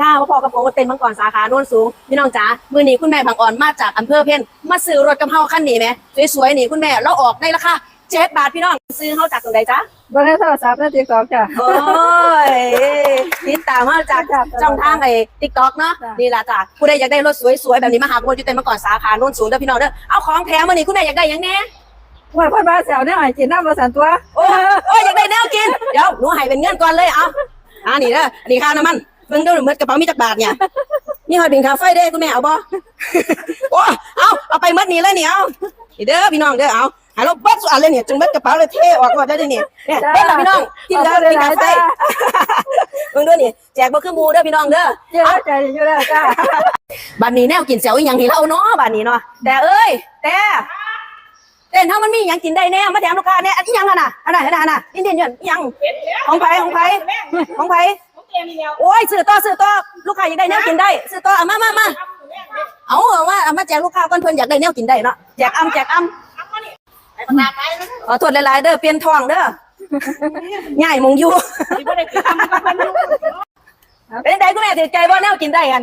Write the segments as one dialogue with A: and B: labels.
A: ค่ะมาพอกับผมเป็นมังกรสาขาโน้นสูงพี่น้องจ๋ามือนี้คุณแม่บางอ่อนมาจากอำเภอเพ่นมาซื้อรถกระเพราคันนี้ไหมสวยๆนี่คุณแม่เราออกในราคาเจ็ดบาทพี่น้องซื้อเขาจากตรงไหนจ๊ะ
B: บนโทรศัพท์และติ๊กต็อกจ้ะ
A: โอ้ยติดตามมาจาก
B: จ้ะ
A: ช่องทางไอ้ทิกตอกเนาะ
B: จ้ะ
A: นี่ล่ะจ้ะผู้ใดอยากได้รถสวยๆแบบนี้มาหาโบจุเต็มมาก่อนสาขาโน้นสูงเด้อพี่น้องเด้อเอาของแถมมานี่คุณแม่อยากได้หยังแน่
B: ว่าพ่อบ้านเสาเนี่ยไอ้กินน้ำมาสันตัว
A: โอ้ยโอ้ยอยากได้แนวกินเดี๋ยวหนูให้เป็นเงินก่อนเลยเอาอ่านี่เด้ออันนี้ค่าน้ำมัน เบิ่งเด้อเมื่อกระเป๋ามีจักบาทเนี่ยนี่หอยบินคาไฟเด้อคุณแม่เอาบ่โอ้เอาเอาไปเมื่อนี้เลยเนี่ยเอานี่เด้อพี่น้องเด้อเอาหาเราเบิดส่วนเลยเนี่ยจนเบิดกระเป๋าเลยเทออกหมดได้เลยเนี่ยเนี่ยเบิดแล้วพี่น้องที่เหลือบินคาไฟเบิ่งเด้อนี่แจกบ่คือหมูเด้อพี่น้องเด้อ
B: เจ้าใจอยู่แล้วจ้า
A: บัดนี้แนวกินเสียวอีหยังที่เราเนาะบัดนี้เนาะแต่เอ้ยแต่เต้นเท่ามันมีหยังกินได้แน่มาแถมลูกค้าแน่อันนี้ยังอะน่ะอันน่ะอันน่ะอันน่ะอินเดียนหยันอิหยังของไผของไผของไผ โอ้ยซื้อต่อซื้อต่อลูกค้าอยากได้แนวกินได้ซื้อต่อเอามามามาเอาเอามาเอามาแจกลูกค้าก่อนเพิ่นอยากได้แนวกินได้เนาะแจกอ้ำแจกอ้ำขอโทษหลายๆเด้อเปลี่ยนทองเด้อง่ายมงอยู่เป็นไงคุณแม่ติดใจว่าแนวกินได้กัน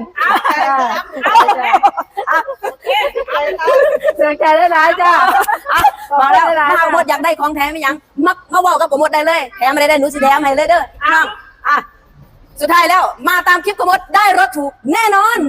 B: เสียใจได้หลายจ้า
A: อะมาแล้วมาหมดอยากได้ของแถมไหมยังมามาบอกกับผมหมดได้เลยแถมอะไรได้หนูสิแถมให้เลยเด้อพี่น้องอะ สุดท้ายแล้วมาตามคลิปกบมดได้รถถูกแน่นอน